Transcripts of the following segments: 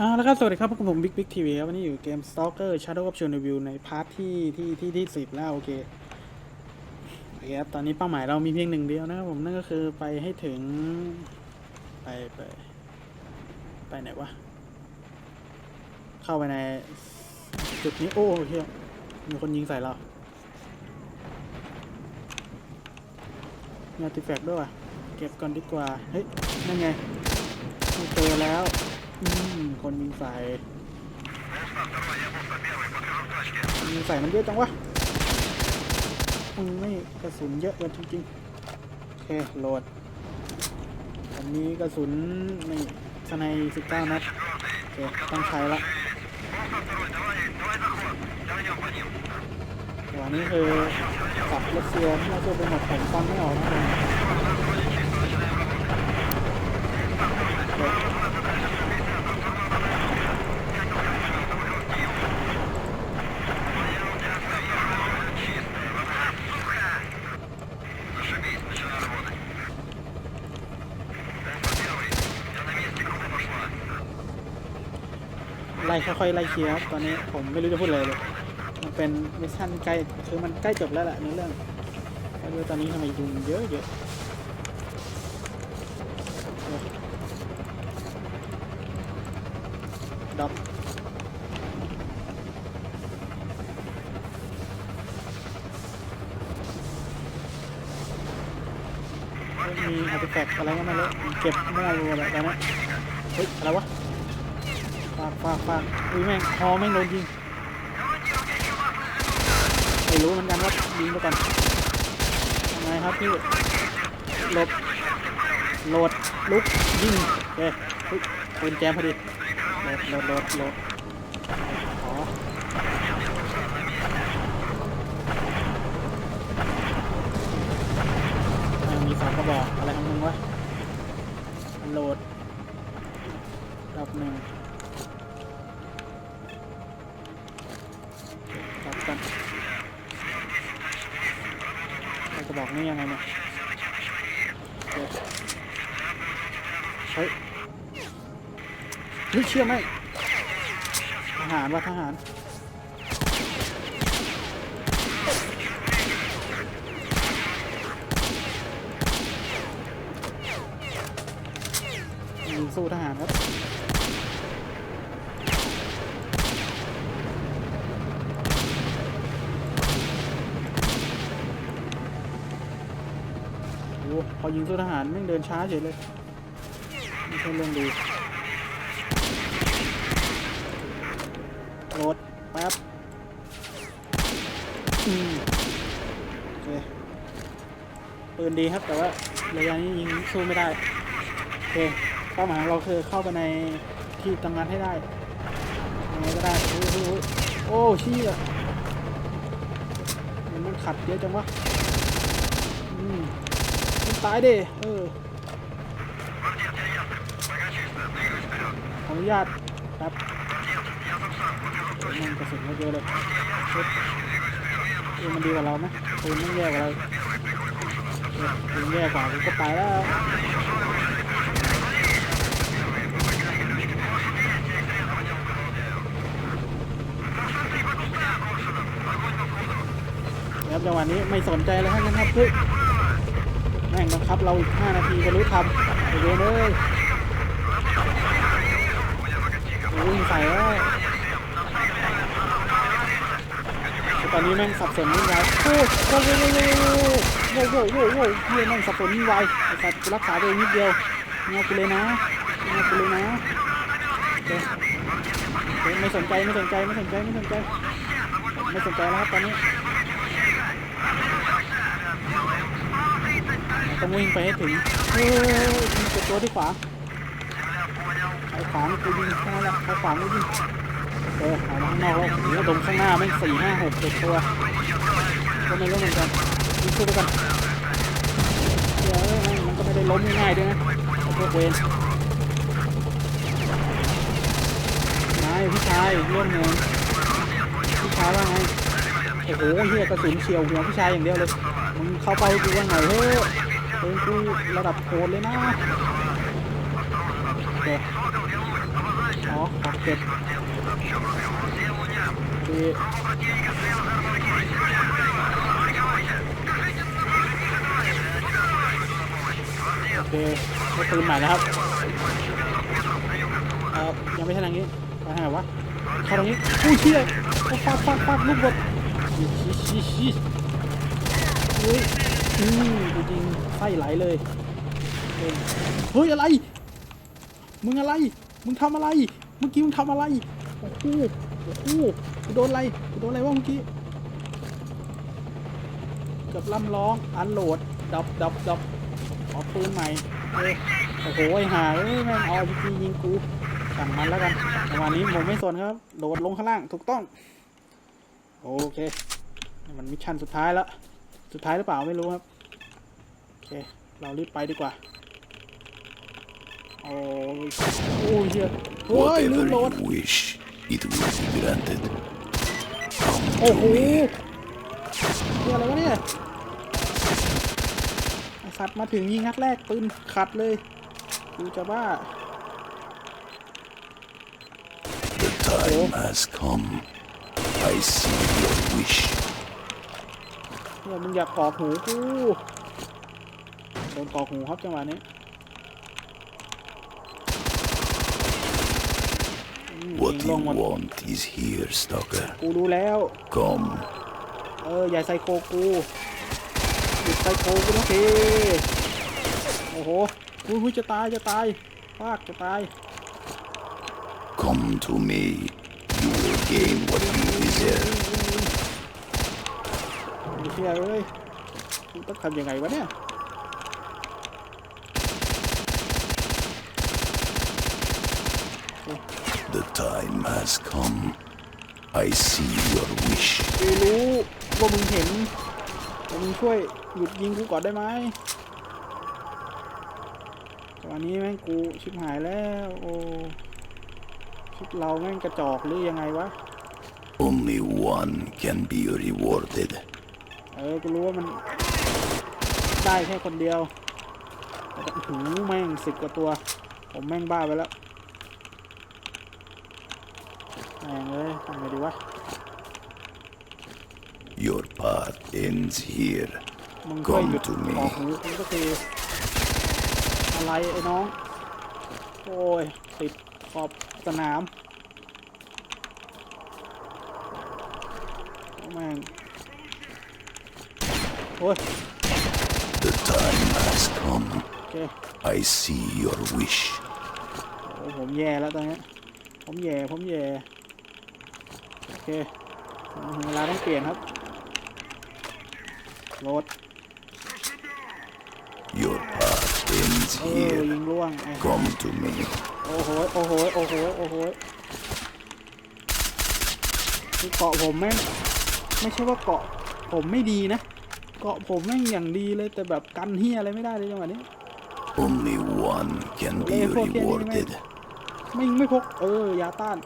อ่าแล้วก็สวัสดีครับพบกับผมบิ๊กบิ๊กทีวีครับวันนี้อยู่เกม Stalker Shadow of Chernobyl ในพาร์ทที่ที่ที่ที่สิบแล้วโอเคโอเคครับตอนนี้เป้าหมายเรามีเพียงหนึ่งเดียวนะครับผมนั่นก็คือไปให้ถึง ไปไป ไปไหนวะ เข้าไปในจุดนี้โอ้เฮียมีคนยิงใส่เรามีอาร์ติแฟกต์ด้วยว่ะเก็บก่อนดีกว่า เฮ้ย นั่นไงเจอแล้ว อืมคนยิงใส่ยิงใส่มันเยอะจังวะอืมไม่กระสุนเยอะเลยจริงๆโอเคโหลด อันนี้กระสุนไม่สไนสิบเก้านัดโอเคต้องใช้ละตัวนี้คือกับรัสเซียที่เราช่วยไปหมดผมฟังไม่ออกนะ ค่อยไล่เคลียร์ครับตอนนี้ผมไม่รู้จะพูดอะไรเลย มันเป็นมิชชั่นใกล้คือมันใกล้จบแล้วแหละในเรื่องไม่รู้ตอนนี้ทำไมยุงเยอะเยอะดอกมีอาร์ติแฟกต์อะไรก็ไม่รู้เก็บไม่ได้รู้อะไรตอนนี้เฮ้ยอะไรวะ ฟากฟากฟากอุ้ยแม่งคอแม่งโดนยิงไม่รู้เหมือนกันว่ายิงไปก่อนทำไงครับพี่หลบโหลดลุกยิงโอเคเฮ้ยปืนแจมพอดีโหลดโหลดโหลดโหลดอ๋ออ่ามีสองกระบอกอะไรของมึงวะโหลดรอบหนึ่ง ชื่อไหมทหารว่าทหารยิงสู้ทหารครับโอ้พอยิงสู้ทหารแม่เดินช้าเฉยเลยไม่ใช่เรื่องดี ปืนดีครับ แต่ว่าระยะนี้ยิงสู้ไม่ได้โอเคเป้าหมายของเราคือเข้าไปในที่ตำงานให้ได้ยังไงก็ได้โอ้โหโอ้ชี่ยมันมันขัดเยอะจังวะอืมมันตายดิเออขออนุญาตครับมันกระสุนเยอะเลยเออมันดีกว่าเราไหมปืนมันแย่กว่าเรา แย่กว่ากูก็ตายแล้วแล้วจังหวะนี้ไม่สนใจเลยทั้งนั้นครับเฮ้ยแม่งบังคับเราอีก 5 นาทีจะรู้ทำไปเวนเลยโอ้ยใส่แล้วแต่ต อนนี้แม่งสับสนวุ่นวายโอ้โหโอ้โหโอ้โหโอ้โหโอ้โหโอ้โหเฮียแม่งสับสนวุ่นวายไอ้สัตว์กูรักษาตัวเองนิดเดียวเงี้ยกูเลยนะเงี้ยกูเลยนะเคโอเคไม่สนใจไม่สนใจไม่สนใจไม่สนใจไม่สนใจแล้วครับตอนนี้ต้องวิ่งไปให้ถึงโอ้ยกดตัวที่ขวาไอ้ขวานี่กูยิงแค่นั้นแหละไอ้ขวานี่ยิง เออเอามาข้างนอกแล้วโอ้โหดมข้างหน้าแม่งสี่ห้าหกเจ็ดตัว ก็ไม่รู้เหมือนกันยิงสู้ไปกันเดี๋ยวมันก็ไม่ได้ล้มง่ายๆด้วยนะไอ้พวกเวนนายพี่ชายร่วมเงินพี่ชายว่าไงโอ้โหเฮียกระสุนเฉียวหัวพี่ชายอย่างเดียวเลยมึงเข้าไปกูว่าไงเฮ้ยเป็นกูระดับโคตรเลยนะโอเคอ๋อขอเก็บ โอเคได้ปืนใหม่แล้วครับเออยังไม่ใช่ทางนี้ไปทางไหนวะเข้าทางนี้อุ้ยเชี่ยฟาดฟาดฟาดลูกบดชี้ชี้ชี้อุ้ยอืมจริงไส้ไหลเลยเองเฮ้ยอะไร มึงอะไร มึงทำอะไร เมื่อกี้มึงทำอะไร โอ้โหโอ้โหกูโดนอะไรกูโดนอะไรวะเมื่อกี้เกือบล่ำร้องอันโหลดดับดับดับขอปืนใหม่เอ้ยโอ้โหไอ้หาเอ้ยแม่งเอาพีจียิงกูสั่งมันแล้วกันจังหวะนี้ผมไม่สนครับ โดดลงข้างล่างถูกต้อง โอเค มันมิชชั่นสุดท้ายแล้ว สุดท้ายหรือเปล่าไม่รู้ครับ โอเค เรารีบไปดีกว่า โอ้ยโอ้ยเหี้ยเฮ้ยลืมโหลด it will be granted. โอ้โหเรื่องอะไรวะเนี่ยไอสัตว์มาถึงยิงนัดแรกปืนขัดเลยกูจะบ้า The time has come. I see your wish. เนี่ยมึงอยากกอกหูกูโดนกอกหูครับจังหวะนี้อืม What ยิงล you งหมด want is here, Stalker. กูรู้แล้ว Come. เอออย่าไซโคกูหยุดไซโคกูนะทีโอ้โหกูกูจะตายจะตายฟากจะตาย Come to me. You will gain what you deserve. ไม่เชื่อเลยกูต้องทำยังไงวะเนี่ย The time has come. I see your wish. กูรู้ว่ามึงเห็นว่ามึงช่วยหยุดยิงกูก่อนได้ไหมตอนนี้แม่งกูชิบหายแล้ว โอ้ชิบเราแม่งกระจอกหรือยังไงวะ Only one can be rewarded. เออกูรู้ว่ามันได้แค่คนเดียวแต่ก็หูแม่งสิบกว่าตัว ผมแม่งบ้าไปแล้ว แม่งเลยทำไงดีวะ Your path ends here. มึงช่วยหยุด Come to me ออกหูกูก็คืออะไรไอ้น้อง โอ้ย ติดขอบสนามโอ้แม่งโอ้ย The time has come. โอเค I see your wish. โอ้ผมแย่แล้วตอนนี้ผมแย่ ผมแย่โอ เคถึงเวลาต้องเปลี่ยนครับโหลด Your path ends เออ here. ยิงล่วงไอ้ Come to me. โอ้โหโอ้โหโอ้โหโอ้โหคือเกาะผมแม่งไม่ใช่ว่าเกาะผมไม่ดีนะ เกาะผมแม่งอย่างดีเลยแต่แบบกันเฮียอะไรไม่ได้เลยจังหวะนี้ Only one can be Wait, fuck, yeah, rewarded. ไม่ไม่พก เออยาต้าน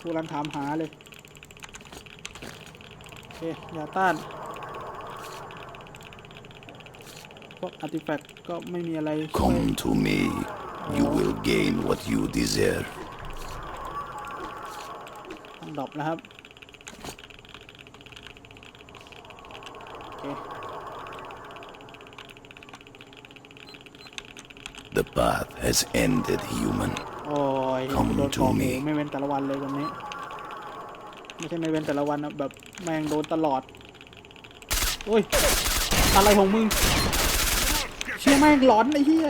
กูกำลังถามหาเลยโอ เคยาต้าน พวกอาร์ติแฟกต์ก็ไม่มีอะไรช่วย Come to me. You will gain what you deserve. ต้องดรอปนะครับ โอเค The path has ended, human. โอ้ย Come โดน to กองหมู me ไม่เว้นแต่ละวันเลยวันนี้ ไม่ใช่ไม่เว้นแต่ละวันนะแบบแมงโดนตลอด โอ้ย อะไรของมึง เชี่ยแม่งหลอนไอ้เหี้ย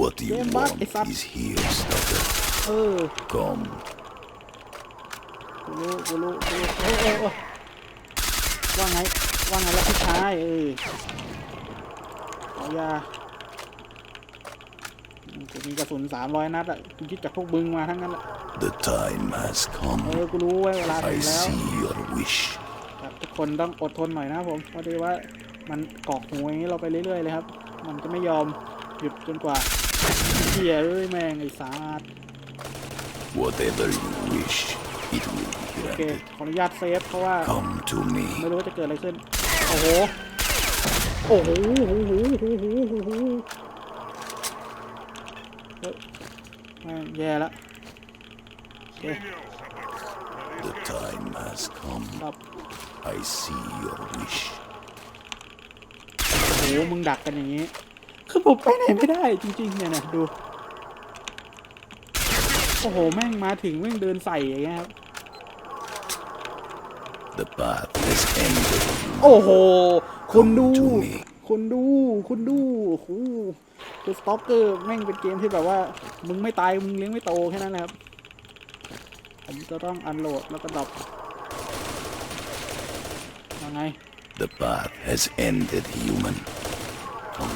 What you Game back, want it's up. is here, Stalker. เออ Come. กูรู้กูรู้กูรู้เอ้ยเอ้ยเอ้ยว่าไง ว่าไงแล้วพี่ชายเออขอยาอืม กูมีกระสุนสามร้อยนัดอะกูคิดจากพวกบึงมาทั้งนั้นแหละ The time has เอ come. อกูรู้ไว้เวลาถึ I งแล้ว see your wish. ครับทุกคนต้องอดทนหน่อยนะครับผมเพราะดีว่ามันกอกหูอย่างนี้เราไปเรื่อยๆเลยครับ มันจะไม่ยอมหยุดจนกว่าเฮียเอ้ยแม่งไอ้สาด Whatever you wish, it will โอ be เค granted. ขออนุญาตเซฟเพราะว่า Come to me. ไม่รู้ว่าจะเกิดอะไรขึ้น โอ้โห โอ้โหโอ้โหโอ้โหโอ้โหเฮ้ยแม่ง แย่แล้วโอเคเค The time has come. ครับ I see your wish. โอ้โหมึงดักกันอย่างนี้ คือผมไปไหนไม่ได้จริงๆเนี่ยนะดู โอ้โห แม่งมาถึงแม่งเดินใส่อย่างเงี้ยครับ The path has ended. โอ้โห คุณดู Come to me คุณดู คุณดู โอ้โห คือสต็อกเกอร์แม่งเป็นเกมที่แบบว่า มึงไม่ตาย มึงเลี้ยงไม่โตแค่นั้นแหละครับ ผมจะต้องอันโหลดแล้วก็ดรอปยังไง The path has ended, human.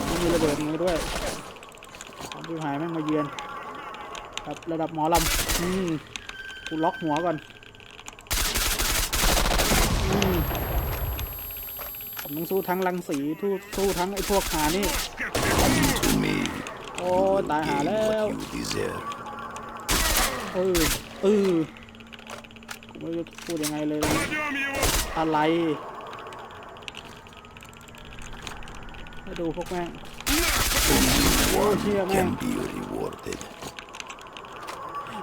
ไม่มีระเบิดมือด้วยความที่หายแม่งมาเยือน ครับระดับหมอลำอืมกูล็อกหัวก่อนอืมผมต้องสู้ทั้งรังสีสู้สู้ทั้งไอ้พวกหานี่ อ้ตายหาแล้วเออเออกูไม่รู้พูดยังไงเลยอะไรให้ดูพวกแม่ง Only one here, man. can be rewarded.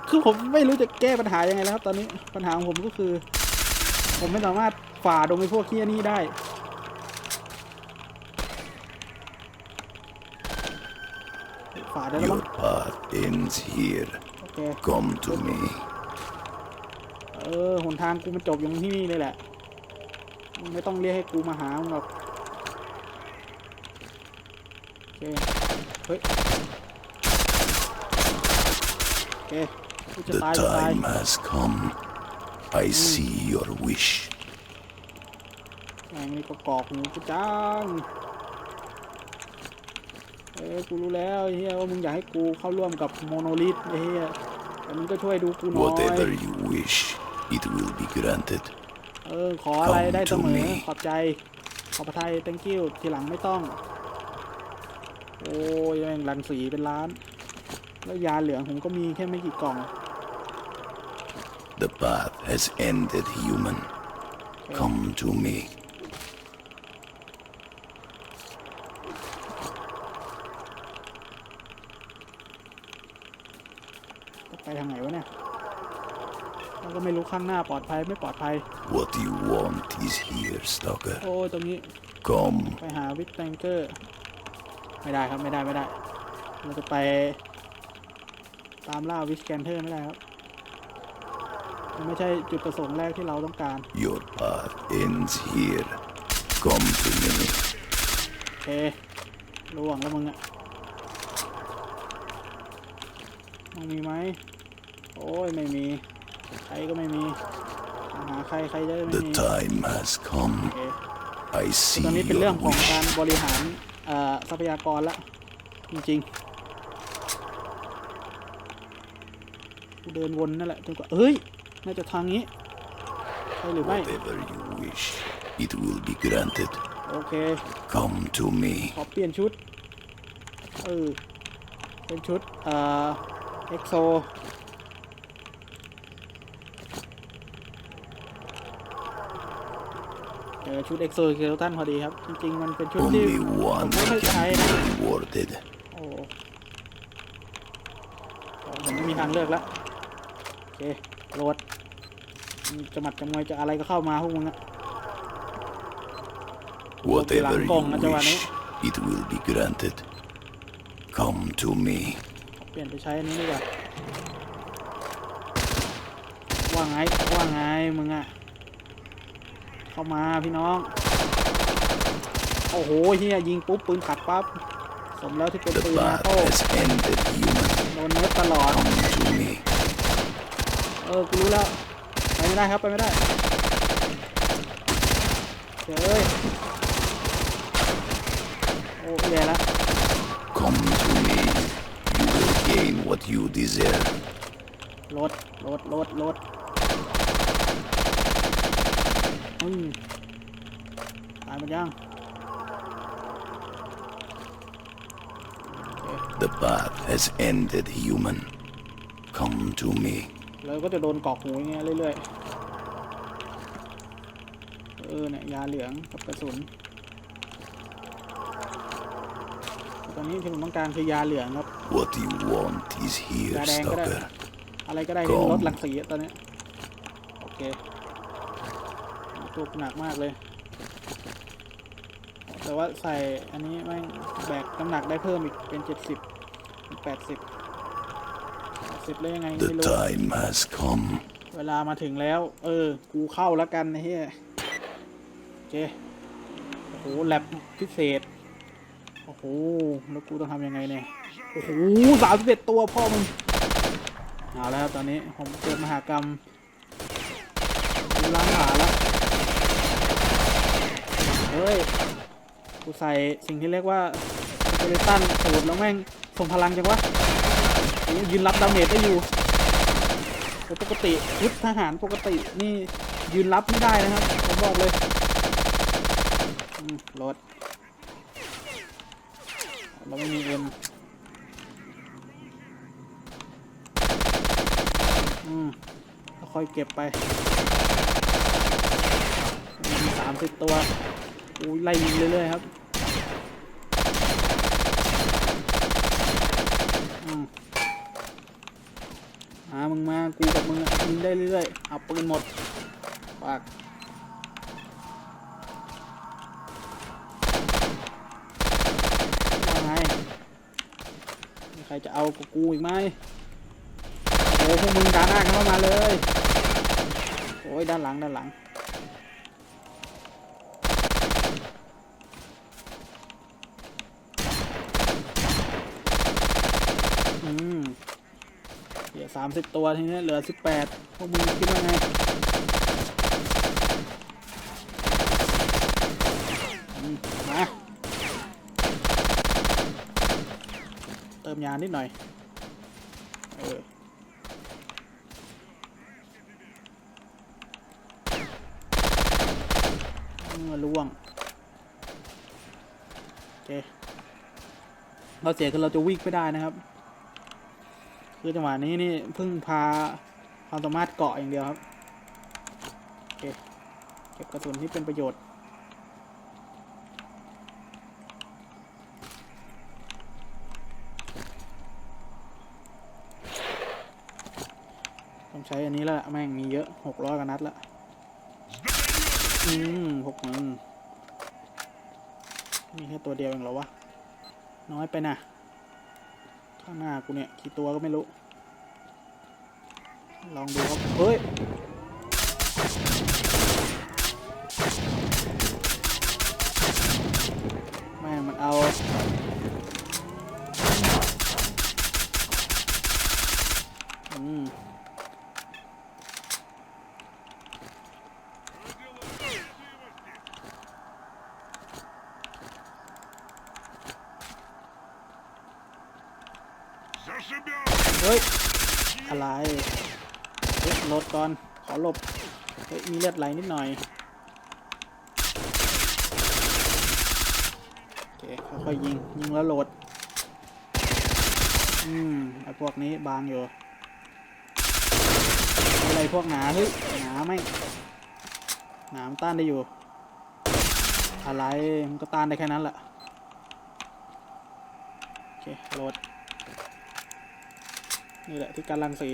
คือผมไม่รู้จะแก้ปัญหายังไงแล้วครับตอนนี้ปัญหาของผมก็คือ ผมไม่สามารถฝ่าดงไอ้พวกเคี้ยนี่ได้ ฝ่าได้แล้วมั้ Your ง path ends here. โอเค Come to me. เออหนทางกูมันจบอยู่ที่นี่เลยแหละมึงไม่ต้องเรียกให้กูมาหามึงหรอกโอเคเฮ้ยโอเคกูจะ The ตายจะตาย time has come. I see your wish. แม่งนี่ก็กรอกหูกูจัง เอ้ยกูรู้แล้วไอ้เฮียว่ามึงอยากให้กูเข้าร่วมกับโมโนลิทไอ้เฮียแต่มึงก็ช่วยดูกูหน่อย Whatever you wish, it will be granted. เออ ขออะไรได้เสม Come to อ me ขอบใจ ขอบพระทัย thank you ทีหลังไม่ต้อง โอ้ยแม่งรังสีเป็นล้าน แล้วยาเหลืองผมก็มีแค่ไม่กี่กล่อง The path has ended, human. Come to me. ไปทางไหนวะเนี่ยแล้วก็ไม่รู้ ข้างหน้าปลอดภัยไม่ปลอดภัย What you want is here, stalker. โอ้ยตรงนี้ Come. ไปหาวิกแตงเกอร์ ไม่ได้ครับไม่ได้ไม่ได้ เราจะไป ตามล่าวิสแกนเทอร์ไม่ได้ครับมันไม่ใช่จุดประสงค์แรกที่เราต้องการ Your path ends here. Come to me. โอเคระวังแล้วมึงอะมึงมีไหม โอ้ยไม่มี ใครก็ไม่มีหาใครใครจะไม่ The มี time has come. โอเค I see ตอนนี้เป็นเรื่อง your ของ wish. การบริหารเอ่อทรัพยากรละจริงๆกูเดินวนนั่นแหละจนกว่าเฮ้ย น่าจะทางนี้ใช่หรือไม่ Whatever you wish, it will be granted. โอเค Come to me. ขอเปลี่ยนชุด เออ เป็นชุด เอ่อ เอ็กโซ เออชุดเอ็กโซเคลตันพอดีครับ จริงๆ มันเป็นชุดที่ Only ผม one ไม่ค่อยใช้ can นะ be rewarded. โอ้ผมไม่มีทางเลือกแล้วโอเคโหลดมึงจะหมัดจะมวยจะอะไรก็เข้ามาพวกมึงอะ Whatever you Langkong na jawa na wish, it will be granted. Come to me. เปลี่ยนไปใช้อันนี้ดีกว่า ว่าไง ว่าไงมึงอะ เข้ามาพี่น้อง โอ้โหเฮียยิงปุ๊บปืนขัดปั๊บ สมแล้วที่เป็น The ปืนนา path โต้ has ended, human. โดนเนิร์ฟตลอด Come to me. เออ กูรู้แล้ว ไปไม่ได้ครับ ไปไม่ได้เดี๋ยวเอ้ยโอ้แย่แล้ว Come to me. You will gain what you deserve. รถรถรถรถ อืมตายหมดยัง The path has ended, human. Come to me. เราก็จะโดนกรอกหูอย่างเงี้ยเรื่อยๆ เออเนี่ยยาเหลืองกับกระสุน ตอนนี้ที่ผมต้องการคือยาเหลืองครับ What you want is here, Dạ, đen cái đó. stalker. ออะไรก็ได้ที่มันลดหลักสีอะตอนนี้โอเค ตัวหนักมากเลย แต่ว่าใส่อันนี้แม่งแบกน้ำหนักได้เพิ่มอีกเป็นเจ็ดสิบแปดสิบสิบเลยยังไง The ไม่รู้ time has come. เวลามาถึงแล้ว เออ กูเข้าแล้วกันนะเฮียโอเคโอ้โหแลบพิเศษ โอ้โห แล้วกูต้องทำยังไงเนี่ย โอ้โหสามสิบเอ็ดตัวพ่อมึงเอาแล้วครับตอนนี้ผมเกิดมหากรรมกูล้างขาแล้ว เฮ้ย กูใส่สิ่งที่เรียกว่าเกเลตันสูดแล้วแม่งส่งพลังจังวะยืนรับดาเมจได้อยู่ปกติชุดทหารปกตินี่ยืนรับไม่ได้นะครับผมบอกเลยรถเราไม่มีเอ็มอืมค่อยเก็บไปสามสิบตัว อ้ยไล่ยิงเรื่อยๆครับอืมมามึงมา กูกับมึงอะยิงได้เรื่อยๆเอาปืนหมด ปากว่าไงมีใครจะเอากับกูอีกไหมโอ้พวกมึงด้านหน้าเข้ามาเลย โอ้ยด้านหลังด้านหลัง อืม เหลือ สามสิบตัวทีนี้เหลือสิบแปดพวกมึงคิดว่าไงมาเติมยานิดหน่อย เออเมื่อล่วง โอเค เราเสียคือเราจะวิ่งไม่ได้นะครับ คือจังหวะนี้นี่เพึ่งพาความสามารถเกาะอย่างเดียวครับโอเคเก็บกระสุนที่เป็นประโยชน์ต้องใช้อันนี้แล้วล่ะแม่งมีเยอะหกร้อยกว่านัดละอืมหกหนึ่งมีแค่ตัวเดียวเองเหรอวะ น้อยไปนะ ข้างหน้ากูเนี่ยกี่ตัวก็ไม่รู้ ลองดูครับ เฮ้ย แม่งมันเอา อืม เฮ้ย อะไรเฮ้ยลดก่อน ขอห ลบมีเลือดไหลนิดหน่อยโอเคค่อยๆยิง ยิงแล้วโหลด อืมไอพวกนี้บางอยู่ อะไรพวกหนาเฮ้ยหนาไหมหนามต้านได้อยู่ อะไรมันก็ต้านได้แค่นั้นแหละโอเคโหลด นี่แหละที่การรังสี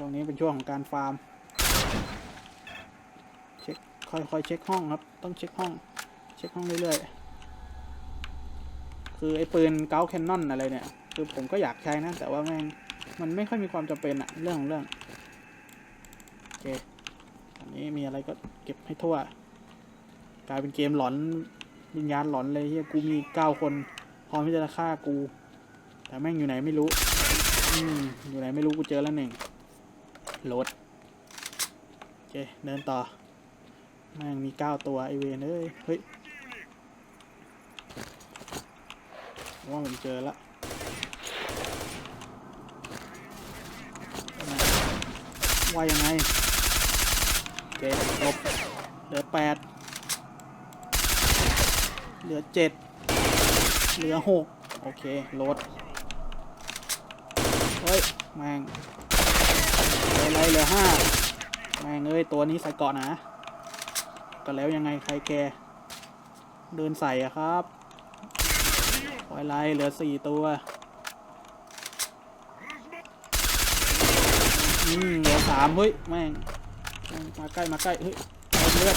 ช่วงนี้เป็นช่วงของการฟาร์ม เช็คค่อยๆเช็คห้องครับ ต้องเช็คห้อง เช็คห้องเรื่อยๆ คือไอ้ปืนเกาแคนนอนอะไรเนี่ย คือผมก็อยากใช้นะ แต่ว่าแม่งมันไม่ค่อยมีความจำเป็นอะเรื่องของเรื่อง โอเค อันนี้มีอะไรก็เก็บให้ทั่ว กลายเป็นเกมหลอนวิญญาณหลอนเลยเฮียกูมีเก้าคนพร้อมที่จะฆ่ากู แต่แม่งอยู่ไหนไม่รู้ อืมอยู่ไหนไม่รู้กูเจอแล้วหนึ่ง โหลด โอเค เดินต่อแม่งมีเก้าตัว ไอเวนเอ้ย เฮ้ยว่าผมเจอล้วว่ายังไง โอเคลบเหลือแปดเหลือเจ็ดเหลือหกโอเค โหลด เฮ้ย แม่ง เลือะไรเหลือห้าแม่งเอ้ยตัวนี้ใส่เกาะนะ ก็แล้วยังไงใครแก เดินใส่อะครับปล่อยไล่เหลือสี่ตัวอืมเหลือสามเฮ้ยแม่งมาใกล้มาใกล้เฮ้ยเอาเลือด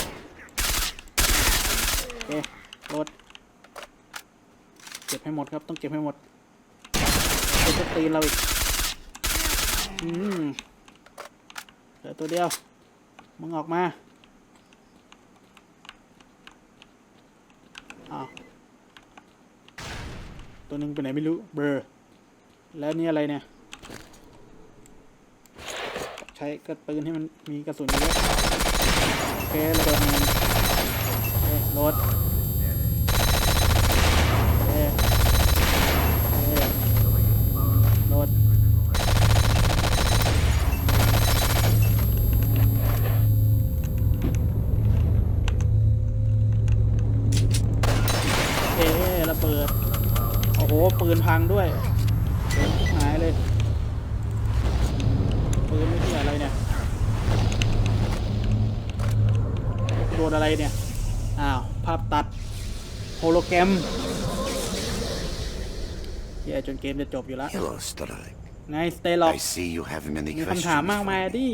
โอเครถเก็บให้หมดครับต้องเก็บให้หมดจะตีเราอีกอืม เหลือตัวเดียว มึงออกมาอ้าวตัวหนึ่งไปไหนไม่รู้ เบอร์ แล้วนี่อะไรเนี่ย ใช้กระปืนให้มันมีกระสุนเยอะโอเคระเบิดมันโอเคโหลดโอเคโอเคโหลดโอเคระเบิด โอ้โห ปืนพังด้วยเต็มหายเลย ปืนไม่ใช่อะไรเนี่ย โดนอะไรเนี่ย อ้าว ภาพตัด โฮโลแกรมแย่จน เกมจะจบอยู่แล้ว Hello, Starlight. ไงสเตล็อก I see you have many มี questions. คำถามมากมาย for อะ me. ดิ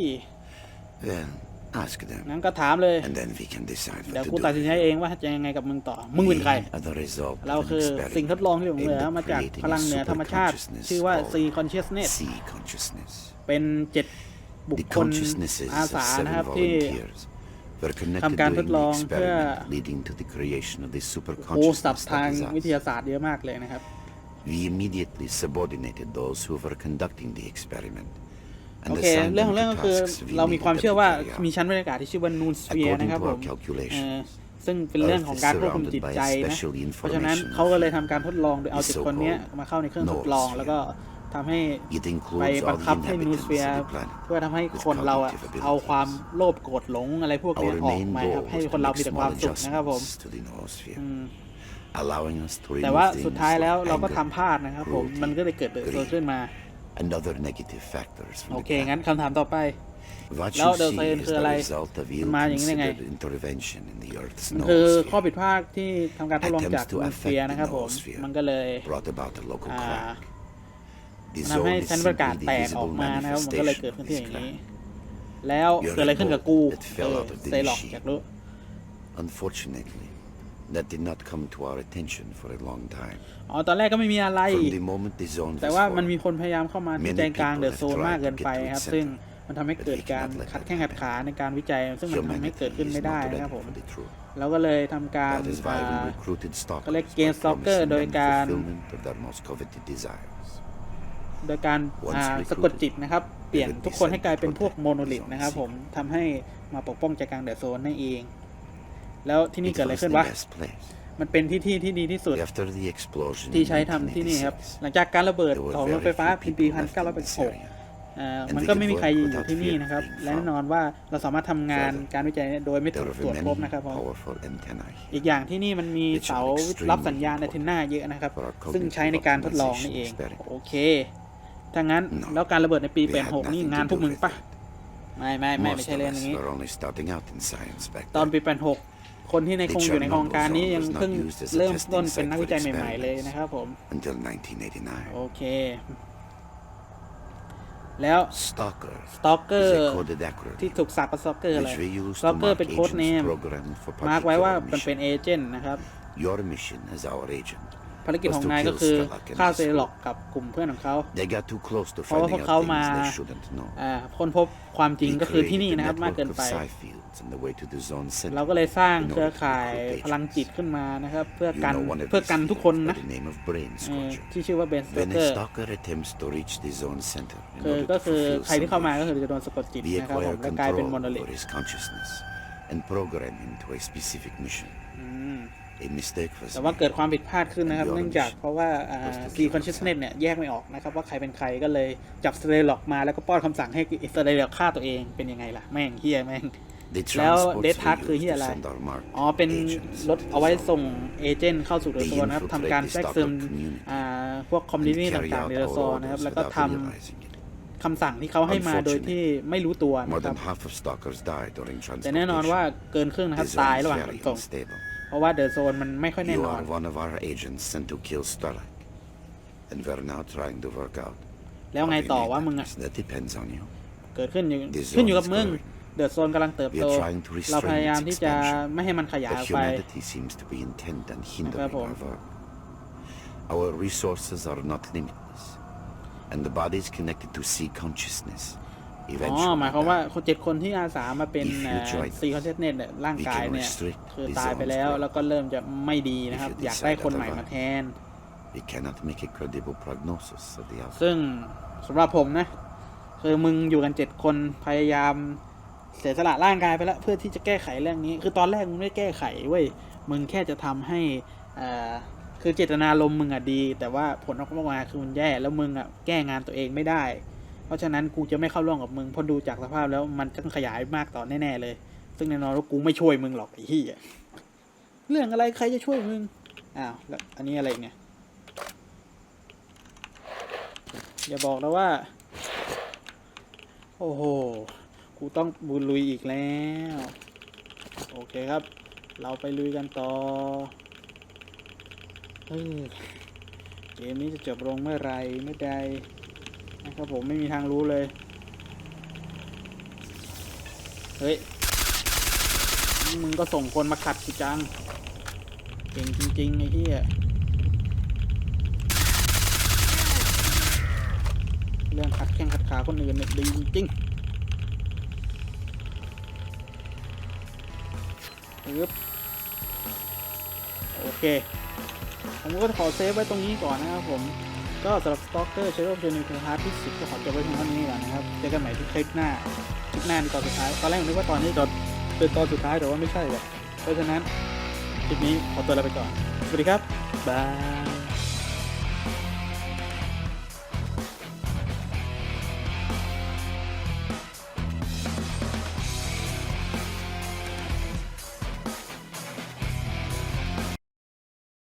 Well, ask them, งั้นก็ถามเลย and then we can decide เดี๋ยว what กู to ตัดสินใจ do. เองว่าจะยังไงกับมึงต่อ มึงเป็นใคร We are the result เรา of an คือสิ่งทด experiment ลองที่หลงเหลือ aimed at มาจาก creating พลัง a เหนือธรรมชาติ superconsciousness ชื่อว่า called C consciousness C consciousness. เป็นเจ็ดบุค The คล consciousnesses อา of สา seven นะครับที่ volunteers were connected ทำการทด during ล the องเพื่อ experiment leading to the creation of the โอ้ศัพ superconsciousness ท์ทาง that is วิท us. ยาศาสตร์เยอะมากเลยนะครับ We immediately subordinated those who were conducting the experiment โอ and เค assigned เรื่อง them เรื่อง to ก็คือ tasks we เรามีความ needed เชื่อ them ว่า to carry out. มีชั้นบรรยากาศที่ชื่อว่านูนสเฟีย According นะครับ to ผ our ม calculations, เออซึ่งเป็นเรื่องของการควบคุมจิตใจนะ เพราะฉะนั้นเขาก็เลยทำการทดลองโดยเอาเจ็ดคนเนี้ยมาเข้าในเครื่องทดลองแล้วก็ทำให้ It ไป includes บั all ง the คับให้นู inhabitants สเฟีย of the planet. เพื่อทำให้ with คนเราอะ cognitive เอา abilities. ความโลภโกรธหลงอะไรพวกเนี้ย Our ออก main มาครับ goal ให้ was คน to เรา make มีแต่ค small วามสุขนะครับผม adjustments to the noosphere, อืม allowing us to แต่ว่า remove สุด things ท้ายแล้ว like เราก็ anger, ทำพลาดนะครับผมมันก็เลยเกิดเดอะโซนขึ้นมา and other negative factors โอ from เค the งั้น planet. คำถามต่อไป What แล้ว you The see Zone is คือ the อะไร result of มันมาอย่างนี้ได้ไง ill-considered intervention in the Earth's มันคือข้อ noosphere ผิดพลาดที่ทำการทดลองจาก Attempts to นูสเฟีย affect the นะครับผม noosphere มันก็เลย brought about a local อ่า crack. The ทำให้ zone is ชั้นบรรยากาศ simply แต the กออก visible มานะครับ มันก็เลย manifestation เกิด of ขึ้นที่ this อย่างนี้ crack. แล้ว Your เกิดอะไรขึ้นกับกู revolt that เอ fell อ out of the เซล็อก machine. อยากรู้ Unfortunately, that did not come to our attention for a long time. อ๋อตอนแรกก็ไม่มีอะไร From the moment the zone แต่ was ว่ามัน formed, มีคนพยายามเข้ามาที่ Many ใจกลาง people เดอะ have โซน tried มากเกิน to get ไป to its ครับ center. ซึ่งมันทำให้เกิด But we การ cannot let ขัด that แข้งขัด happen. ขา ในการวิจัย ซึ่งมันทำให้เกิด Humanity ขึ้นไม่ is ได้ not นะครับ ready ผม for the truth. เราก็เลยทำการ That is อ่า why we recruited เขาเรียก stalkers เกณฑ์ by stalker promising โดย them การ fulfillment of their most coveted desires. โดยการ Once อ่า recruited, สะกดจิตนะครับ เปลี่ยน they would be ทุกคนให้ sent กลาย to เป็นพวก protect โมโนลิท the นะครับ zone ผมทำให้มาปกป้องใจกลางเดอะโซนนั่นเอง แล้วที่นี่ It เกิดอะไร was ขึ้น the วะ best place. มันเป็นที่ที่ที่ดีที่สุด After the explosion ที่ in ใช้ทำที่นี่ครับ 1986, หลังจากการระเบิด there were ของรถ very ไฟฟ้า few ปีปี people left in this 1986 area. อ่า And มัน we ก็ could ไม่มีใคร work อยู่ without ที่นี่ fear of นะครับ being และแน่ found. นอนว่าเราสามารถทำงาน Further, การวิจัยโดยไม่ถู There ก were ตรวจพบ many นะครับผม powerful antennae อีกอย่างที่นี่มันมี Which are เสา extremely รับสัญญาณ important ในทินหน้าเยอะนะครับ for our ซึ่งใช้ในการทดลองนี่เอง optimization experiment โอเค ถ้างั้น No. แล้วการระเบิดในปี We had 86 นี่ nothing to งานพวก do มึง with ปะ it. ไม่ไม่ไม่ไม่ Most ใช่ of เรื่อง us นี้ were only starting out in science back ตอน then. ปี 86 คนที่ในคงอยู่ในโครงการนี้ยังเพิ่งเริ่มต้นเป็นนักวิจัยใหม่ๆเลยนะครับผม until 1989. โอเค แล้ว Stalker Stalker is a coded acronym ที่ถูกสับกับ Stalker อะไร which we use to Stalker mark เป็นโค้ด agents เนม programmed for มาร์กไว้ว่า particular มันเป็น mission. เอเจนต์นะครับ Your mission as our agent ภารกิจของนายก็คือฆ่าเซล็อกกับกลุ่มเพื่อนของเขา They got too close to เพราะว่า finding พวกเขา out มา things they shouldn't know. อ่าค้นพบความจริง We ก็คือที่ created นี่ a นะครับมาก network เกิน of ไป psi fields on the way to the zone center. เราก็เลยสร้าง in order เครือ to ข่าย recruit พลังจิต agents. ขึ้นมานะครับ เพื่อ You กัน know one of เพื่อ these กันทุกคน fields นะ by the name of Brain เออ Scorcher. ที่ชื่อว่าเบนสโต When เกอ a ร์ stalker attempts to reach the zone center in คือ order ก็ to คือ fulfill ใครที่เข้ามา some ก็คือ mission, จะโดนสะกดจิต we นะครับผม acquire และกลายเป็น control โมโนลิท over his consciousness and program him to a specific mission. อื ม A mistake was แต่ว่า made. เกิดความผิดพลาดขึ้นนะครับ And your เนื่องจาก mission เพราะว่า was to ซี kill คอนชิสเน็ตเนี่ยแยกไม่ออกนะครับ ว่าใครเป็นใครก็เลยจับสเตเลล็อกมาแล้วก็ป้อนคำสั่งให้สเตเลล็อกฆ่าตัวเอง เป็นยังไงล่ะ แม่งเฮียแม่ง The แล้ว transports เดททัก we คือ use เฮีย to อะไร send our marked อ๋อ เป็น agents รถ into the เอาไว้ zone. ส่งเอเจนต์เข้าสู่เดอะโซนนะครับ They ทำการ infiltrate แทรก the ซึม stalker community อ่าพวกคอมมูนิ and ตี้ carry ต่างๆ out ในเดอะ our โซนนะครับ orders แล้วก็ without ท realizing it. ำคำสั่งที่เขาให้มาโดยที่ไม่รู้ตัว More นะครับ than half of stalkers die during แต่แน่นอนว่า transportation. เกินครึ่งนะครับ The zone ตาย is ระหว่างข very นส่ง unstable. เพราะว่าเดอะโซนมันไม่ค่อยแน่ You นอน are one of our agents sent to kill Starlight. And we're now trying to work out แล้วไง how we ต่อ made ว่า that มึงอะ mess. That depends on you. เกิดขึ้นอยู่ This ขึ้นอยู่ zone กับ is มึง growing. เดือดโซนกำลังเติบ We โต are trying to เราพยา restrain ยาม its ที่จะ expansion, ไม่ให้มันขยายอ but อกไป humanity seems to be intent on hindering ครับผม our work. Our resources are not limitless, and the body is connected to sea consciousness. อ๋อ Eventually, หมายความว่า that- คนเจ็ดคนที่อาสามาเป็น If you join ซีคอนเซตเน็ตร่างกายเนี่ย we can restrict คือ the ตายไป zones แล้ว growth. แล้วก็เริ่มจะไม่ดีนะครับ If you อยากได้ decide คนใหม่ otherwise มาแทน we cannot make a credible prognosis of the outcome. ซึ่งสำหรับผมนะ คือมึงอยู่กันเจ็ดคนพยายามเสียสละร่างกายไปแล้วเพื่อที่จะแก้ไขเรื่องนี้ คือตอนแรกมึงไม่ได้แก้ไขเว้ยมึงแค่จะทำให้อ่าคือเจตนารมณ์มึงอะดี แต่ว่าผลออกมาคือมันแย่แล้วมึงอะแก้งานตัวเองไม่ได้ เพราะฉะนั้นกูจะไม่เข้าร่วมกับมึงเพราะดูจากสภาพแล้วมันต้องขยายมากต่อแน่ๆเลย ซึ่งแน่นอนว่ากูไม่ช่วยมึงหรอกไอ้เหี้ยเรื่องอะไรใครจะช่วยมึงอ้าวแล้วอันนี้อะไรเนี่ยอย่าบอกนะว่า โอ้โหกูต้องบูลุยอีกแล้ว โอเคครับ เราไปลุยกันต่อเฮ้ยเกมนี้จะจบลงเมื่อไรเมื่อใด นะครับผมไม่มีทางรู้เลย เฮ้ย มึงก็ส่งคนมาขัดกูจัง เก่งจริงๆไอ้ที่เรื่องขัดแข้งขัดขาคนอื่นเนี่ยดีจริงๆปึ๊บโอเค ผมก็ขอเซฟไว้ตรงนี้ก่อนนะครับผม ก็สำหรับ Stalker Shadow of the New Part ที่สิบก็ขอจบไว้เพียงเท่านี้ก่อนนะครับ เจอกันใหม่ที่คลิปหน้า คลิปหน้าในตอนสุดท้าย ตอนแรกผมนึกว่าตอนนี้จะเป็นตอนสุดท้ายแต่ว่าไม่ใช่แบบเพราะฉะนั้น คลิปนี้ขอตัวลาไปก่อน สวัสดีครับ บาย